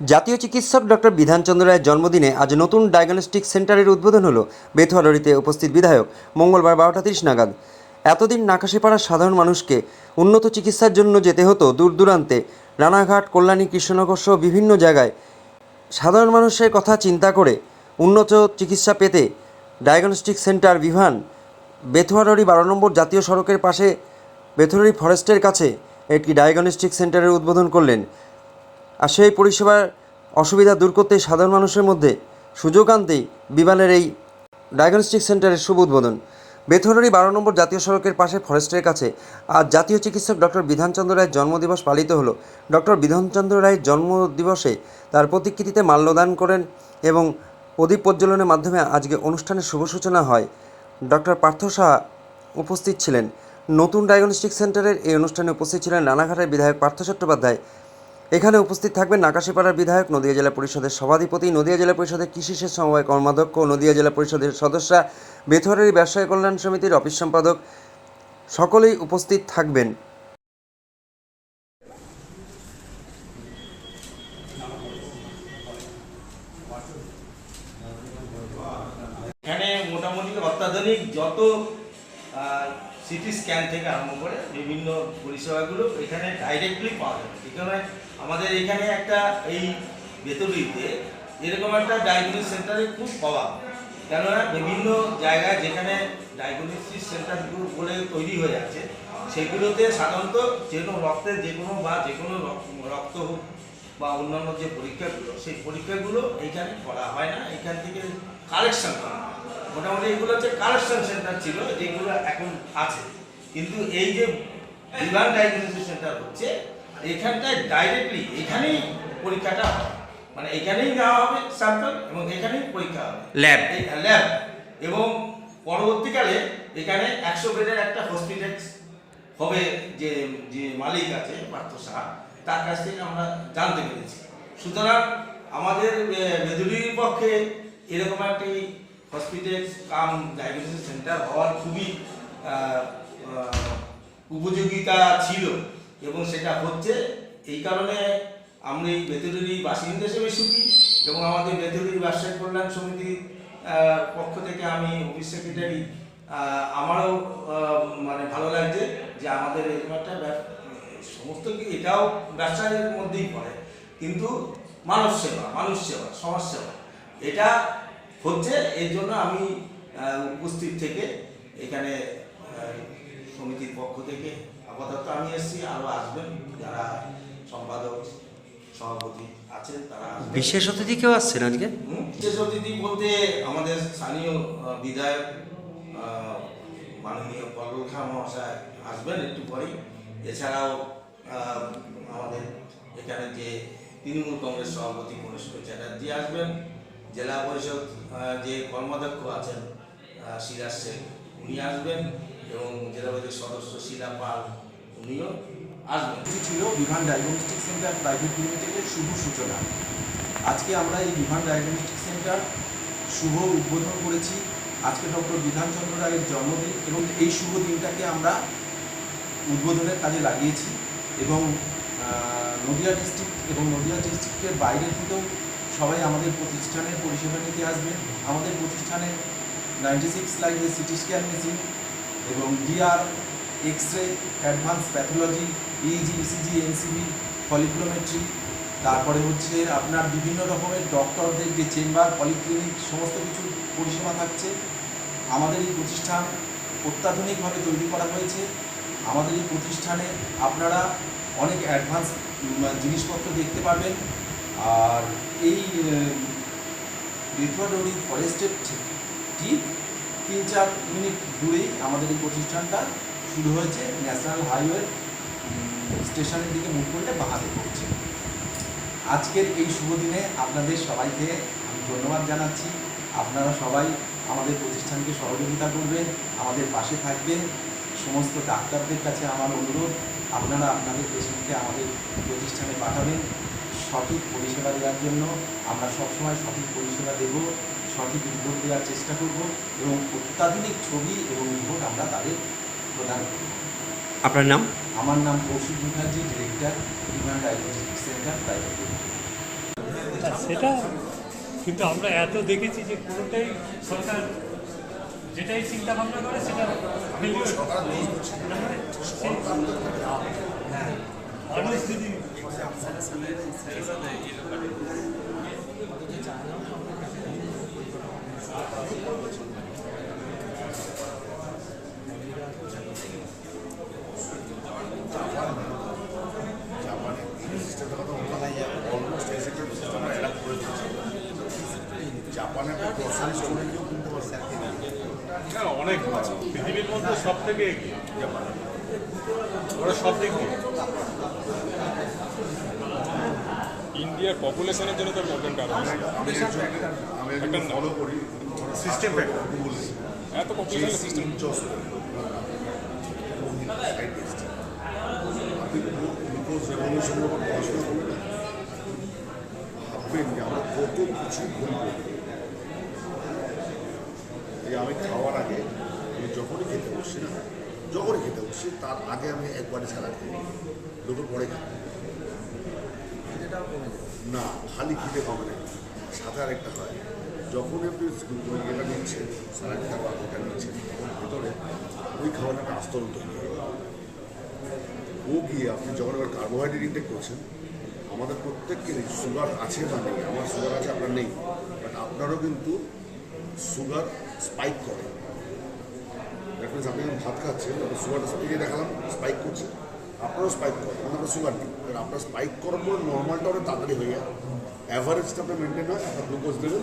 জাতীয় চিকিৎসক ডক্টর বিধানচন্দ্র রায়ের জন্মদিনে আজ নতুন ডায়াগনস্টিক সেন্টারের উদ্বোধন হলো। বেথুয়ারড়িতে উপস্থিত বিধায়ক মঙ্গলবার বারোটা তিরিশ নাগাদ। এতদিন নাকাশিপাড়ার সাধারণ মানুষকে উন্নত চিকিৎসার জন্য যেতে হতো দূর দূরান্তে। রানাঘাট, কল্যাণী, কৃষ্ণনগর সহ বিভিন্ন জায়গায় সাধারণ মানুষের কথা চিন্তা করে উন্নত চিকিৎসা পেতে ডায়াগনস্টিক সেন্টার বিভান বেথুয়ারড়ি বারো নম্বর জাতীয় সড়কের পাশে বেথুয়ারড়ি ফরেস্টের কাছে একটি ডায়াগনস্টিক সেন্টারের উদ্বোধন করলেন। আর সেই পরিষেবার অসুবিধা দূর করতে সাধারণ মানুষের মধ্যে সুযোগ আনতেই বিমানের এই ডায়াগনস্টিক সেন্টারের শুভ উদ্বোধন। বেথুয়ারি বারো নম্বর জাতীয় সড়কের পাশে ফরেস্টের কাছে আজ জাতীয় চিকিৎসক ডক্টর বিধানচন্দ্র রায়ের জন্মদিবস পালিত হলো। ডক্টর বিধানচন্দ্র রায়ের জন্মদিবসে তার প্রতিকৃতিতে মাল্যদান করেন এবং প্রদীপ প্রজ্বলনের মাধ্যমে আজকে অনুষ্ঠানের শুভ সূচনা হয়। ডক্টর পার্থ সাহা উপস্থিত ছিলেন। নতুন ডায়াগনস্টিক সেন্টারের এই অনুষ্ঠানে উপস্থিত ছিলেন রানাঘাটের বিধায়ক পার্থ চট্টোপাধ্যায় এখানে উপস্থিত থাকবেন নাকাশিপাড়ার বিধায়ক, নদিয়া জেলা পরিষদের সভাধিপতি, নদিয়া জেলা পরিষদের কৃষি সেচ সমবায় কর্মাধ্যক্ষ, নদিয়া জেলা পরিষদের সদস্যা, বেথরের ব্যবসায়ী কল্যাণ সমিতির অফিস সম্পাদক, সকলেই উপস্থিত থাকবেন। এখানে মোটামুটি অত্যাধুনিক যত সিটি স্ক্যান থেকে আরম্ভ করে বিভিন্ন পরিষেবাগুলো এখানে ডাইরেক্টলি পাওয়া যাবে। এখানে আমাদের এখানে একটা এই বেতরিতে এরকম একটা ডায়াগনোসিস সেন্টারে খুব পাওয়া কেননা বিভিন্ন জায়গায় যেখানে ডায়াগনোসিস সেন্টারগুলো বলে তৈরি হয়ে আছে, সেগুলোতে সাধারণত যে কোনো রক্তের যে কোনো বা যে কোনো রক- রক্ত বা অন্যান্য যে পরীক্ষাগুলো সেই পরীক্ষাগুলো এইখানে করা হয় না। এখান থেকে কালেকশন করা হয়। মোটামুটি এগুলো হচ্ছে কালেকশন সেন্টার ছিল যেগুলো এখন আছে। কিন্তু এই যে বিভাগ ডায়াগনোসিস সেন্টার হচ্ছে এখানটায় ডাইরেক্টলি এখানেই পরীক্ষাটা হয়। মানে এখানেই নেওয়া হবে স্যাম্পল এবং এখানেই পরীক্ষা হবে। ল্যাব ল্যাব এবং পরবর্তীকালে এখানে একশো বেডের একটা হসপিটাল হবে যে যে মালিক আছে পার্থ সাহা। তার কাছ থেকে আমরা জানতে পেরেছি। সুতরাং আমাদের মেদুরির পক্ষে এরকম একটি হসপিটাল কাম ডায়াগনোসিস সেন্টার হওয়ার খুবই উপযোগিতা ছিল এবং সেটা হচ্ছে এই কারণে আমরা এই বেতুরির বাসিন্দা হিসেবে সুখী এবং আমাদের বেতুরির ব্যবসায়ী কল্যাণ সমিতির পক্ষ থেকে আমি অফিস সেক্রেটারি আমারও মানে ভালো লাগছে যে আমাদের এরকম একটা সমস্ত কি এটাও ব্যবসায়ের মধ্যেই পড়ে কিন্তু মানব সেবা মানুষ সেবা সমাজ সেবা। এটা হচ্ছে এর জন্য আমি উপস্থিত থেকে এখানে সমিতির পক্ষ থেকে আপাতত আমি এসেছি আরও আসবেন যারা সম্পাদক সভাপতি আছেন তারা বিশেষ অতিথি কেউ আসছেন আজকে? বিশেষ অতিথি বলতে আমাদের স্থানীয় বিধায়ক মাননীয় পল্লব খা মহাশয় আসবেন একটু পরেই। এছাড়াও আমাদের এখানে যে তৃণমূল কংগ্রেস সভাপতি কনিষ্ঠ চ্যাটার্জি আসবেন, জেলা পরিষদ যে কর্মাধ্যক্ষ আছেন সিরাজ শেখ উনি আসবেন এবং জেলা পরিষদের সদস্য শিলা পাল, উনিও আসবেন। ছিল বিভান ডায়াগনস্টিক সেন্টার প্রাইভেট লিমিটেডের শুভ সূচনা। আজকে আমরা এই বিভান ডায়াগনস্টিক সেন্টার শুভ উদ্বোধন করেছি। আজকে ডক্টর বিধানচন্দ্র রায়ের জন্মদিন এবং এই শুভ দিনটাকে আমরা উদ্বোধনের কাজে লাগিয়েছি। এবং নদিয়া ডিস্ট্রিক্ট এবং নদিয়া ডিস্ট্রিক্টের বাইরে থেকেও সবাই আমাদের প্রতিষ্ঠানের পরিষেবা নিতে আসবেন আমাদের প্রতিষ্ঠানে নাইনটি সিক্স লাইনের সিটি স্ক্যান মেশিন এবং DR X ray advance pathology EEG ECG NCB folliculometry তারপরে হচ্ছে আপনার বিভিন্ন রকমের ডক্টরদের যে চেম্বার পলিক্লিনিক সমস্ত কিছু পরিষেবা থাকছে। আমাদের এই প্রতিষ্ঠান অত্যাধুনিকভাবে তৈরি করা হয়েছে। আমাদের এই প্রতিষ্ঠানে আপনারা অনেক অ্যাডভান্স জিনিসপত্র দেখতে পারবেন। আর এই বেথুয়াডৌরি ফরেস্টের ঠিক তিন চার মিনিট দূরেই আমাদের এই প্রতিষ্ঠানটা শুরু হয়েছে। ন্যাশনাল হাইওয়ে স্টেশনের দিকে মুখ করলে বাহাতে পড়ছে। আজকের এই শুভ দিনে আপনাদের সবাইকে আমি ধন্যবাদ জানাচ্ছি। আপনারা সবাই আমাদের প্রতিষ্ঠানকে সহযোগিতা করবেন, আমাদের পাশে থাকবেন। সমস্ত ডাক্তারদের কাছে আমার অনুরোধ আপনারা আপনাদের পেশেন্টকে আমাদের প্রতিষ্ঠানে পাঠাবেন সঠিক পরিষেবা দেওয়ার জন্য। আমরা সবসময় সঠিক পরিষেবা দেব সঠিক রিপোর্ট দেওয়ার চেষ্টা করব এবং অত্যাধুনিক ছবি এবং রিপোর্ট আমরা তাদের প্রদান করব। আপনার নাম? আমার নাম Kaushik Mukherjee director Biman diagnostic centre private সেটা কিন্তু আমরা এত দেখেছি যে কোনোটাই সরকার যেটাই চিন্তা ভাবনা করে, সেটা failure। না মানে সেই- মানুষ যদি জাপানে এই সিস্টেমটা কথা বলতে হয় অলমোস্ট এই সিস্টেমটা আমরা করে দিয়েছি জাপানে একটা স্টোরে গিয়েও কিনতে পারছে হ্যাঁ অনেক ভালো। পৃথিবীর মধ্যে সব থেকে এগিয়ে ওরা সব দিক দিয়ে ইন্ডিয়ার পপুলেশনের জন্য তার প্রবলেমটা আরও বেশি। আমি ফলো করি. গুগলে এত পপুলেশনের সিস্টেম আপনি গ্লুকোজ রেভলিউশনের পড়াশোনা করবেন ভাববেন যে আমরা কত কিছু ভুল করি এই আমি খাওয়ার আগে আমি যখনই খেতে বসছি না যখনই খেতে বসছি তার আগে আমি একবারে ছাড়া খাই। দুপুর পরে খাই। না খালি খিদে কমে না। সাথে আরেকটা হয় যখন আপনি এটা নিচ্ছেন স্যালাডটা বা ওটা নিচ্ছেন ভিতরে ওই খাবারের একটা আস্তরণ তৈরি হয়। ও গিয়ে আপনি যখন এবার কার্বোহাইড্রেট ইনটেক করছেন আমাদের প্রত্যেকেরই সুগার আছে বা নেই আমার সুগার আছে আপনার নেই বাট আপনারও কিন্তু সুগার স্পাইক করে। দ্যাট আপনি যখন ভাত খাচ্ছেন, তখন সুগারটা স্পিকে দেখালাম, স্পাইক করছে। আপনারও স্পাইক করে মানে আপনার সুগার নেই। কারণ আপনার স্পাইক করার পরে নর্মালটা অনেক তাড়াতাড়ি হয়ে যায়। অ্যাভারেজটা আপনার মেনটেন হয়, আপনার গ্লুকোজ দেবেন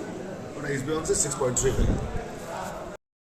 মানে এসবিআই সিক্স পয়েন্ট থ্রি